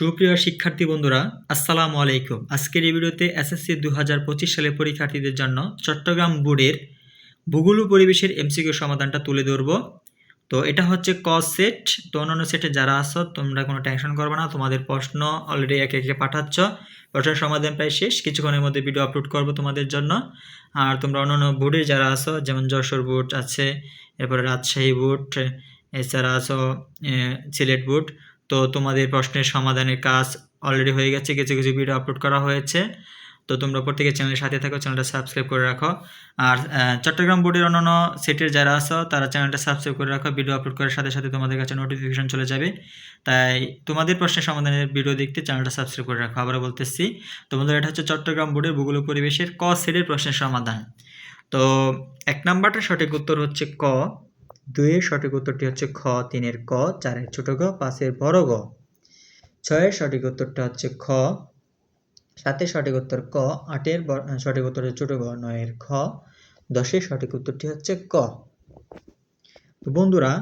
সুপ্রিয় শিক্ষার্থী বন্ধুরা আসসালামু আলাইকুম। আজকের এই ভিডিওতে এসএসসি দু হাজার সালের পরীক্ষার্থীদের জন্য চট্টগ্রাম বোর্ডের ভূগোল পরিবেশের এমসিকিউ সমাধানটা তুলে ধরবো। তো এটা হচ্ছে ক সেট। তো অন্যান্য সেটে যারা আছো তোমরা কোনো টেনশন করবে না তোমাদের প্রশ্ন অলরেডি একে একে পাঠাচ্ছ। প্রশ্নের সমাধান প্রায় শেষ। কিছুক্ষণের মধ্যে ভিডিও আপলোড করব তোমাদের জন্য। আর তোমরা অন্যান্য বোর্ডে যারা আছো যেমন যশোর বোর্ড আছে এরপরে রাজশাহী বোর্ড এছাড়া এ, সিলেট বোর্ড তো তোমাদের প্রশ্নের সমাধানের কাজ অলরেডি হয়ে গেছে, কিছু কিছু ভিডিও আপলোড করা হয়েছে। তো তোমরা প্রত্যেকের চ্যানেলের সাথে থাকো চ্যানেলটা সাবস্ক্রাইব করে রাখো। আর চট্টগ্রাম বোর্ডের অন্যান্য সেটের যারা আছো, তারা চ্যানেলটা সাবস্ক্রাইব করে রাখো। ভিডিও আপলোড করার সাথে সাথে তোমাদের কাছে নোটিফিকেশন চলে যাবে। তাই তোমাদের প্রশ্নের সমাধানের ভিডিও দেখতে চ্যানেলটা সাবস্ক্রাইব করে রাখো। আবারও বলতেছি, তোমাদের এটা হচ্ছে চট্টগ্রাম বোর্ডের ভূগোল পরিবেশের ক সেটের প্রশ্নের সমাধান। তো এক নাম্বারটা সঠিক উত্তর হচ্ছে ক। দুইয়ের সঠিক উত্তরটি হচ্ছে খ, তিনের ক, চারের ছোট গ, পাঁচের বড় গ। ছয়ের সঠিক উত্তরটা হচ্ছে খ, সাতের সঠিক উত্তর ক, আটের সঠিক উত্তর হচ্ছে ছোট গ, নয়ের খ, দশের সঠিক উত্তরটি হচ্ছে ক। তো বন্ধুরা,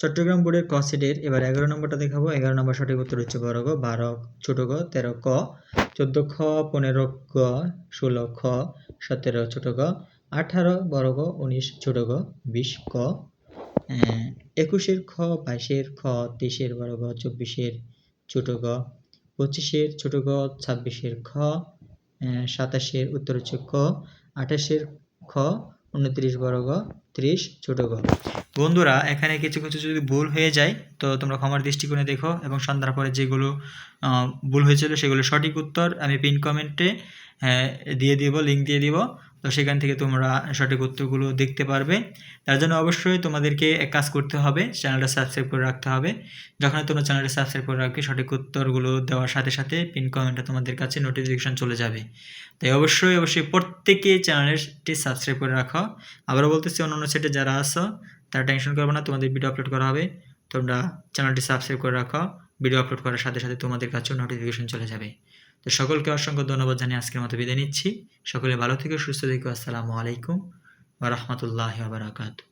চট্টগ্রাম বোর্ডের ক সেটের এবার এগারো নম্বরটা দেখাবো। এগারো নম্বর সঠিক উত্তর হচ্ছে বড় গ, বারো, ছোট গ, তেরো ক, চোদ্দ খ, পনেরো গ, ষোলো খ, সতেরো ছোট গ, আঠারো বড় গ, উনিশ ছোট গ, বিশ ক। একুশের খ, বাইশের খ, তেইশের বড় গ, চব্বিশের ছোট গ, পঁচিশের ছোট গ, ছাব্বিশের খ সাতাশের উত্তর হচ্ছে ক, আঠাশের খ, উনত্রিশ বড় গ, ত্রিশ ছোট গ। বন্ধুরা, এখানে কিছু কিছু যদি ভুল হয়ে যায়, তো তোমরা ক্ষমার দৃষ্টিকোণে দেখো এবং সন্ধ্যার পরে যেগুলো ভুল হয়েছিল সেগুলো সঠিক উত্তর আমি পিন কমেন্টে দিয়ে দিব লিঙ্ক দিয়ে দিব। তো সেখান থেকে তোমরা সঠিক উত্তরগুলো দেখতে পারবে। তার জন্য অবশ্যই তোমাদেরকে এক কাজ করতে হবে, চ্যানেলটা সাবস্ক্রাইব করে রাখতে হবে। যখন তোমরা চ্যানেলটা সাবস্ক্রাইব করে রাখবে, সঠিক উত্তরগুলো দেওয়ার সাথে সাথে পিন কমেন্টে তোমাদের কাছে নোটিফিকেশন চলে যাবে। তাই অবশ্যই অবশ্যই প্রত্যেকে চ্যানেলটি সাবস্ক্রাইব করে রাখো। আবারও বলতেছি অন্য অন্য সেটে যারা আসো তারা টেনশন করবে না, তোমাদের ভিডিও আপলোড করা হবে। তোমরা চ্যানেলটি সাবস্ক্রাইব করে রাখো ভিডিও আপলোড করার সাথে সাথে তোমাদের কাছেও নোটিফিকেশন চলে যাবে। তো সকলকে অসংখ্য ধন্যবাদ জানিয়ে আজকের মতো বিদায় নিচ্ছি। সকলে ভালো থেকে, সুস্থ থেকো। আসসালামু আলাইকুম রাহমাতুল্লাহি বারাকাতুহু।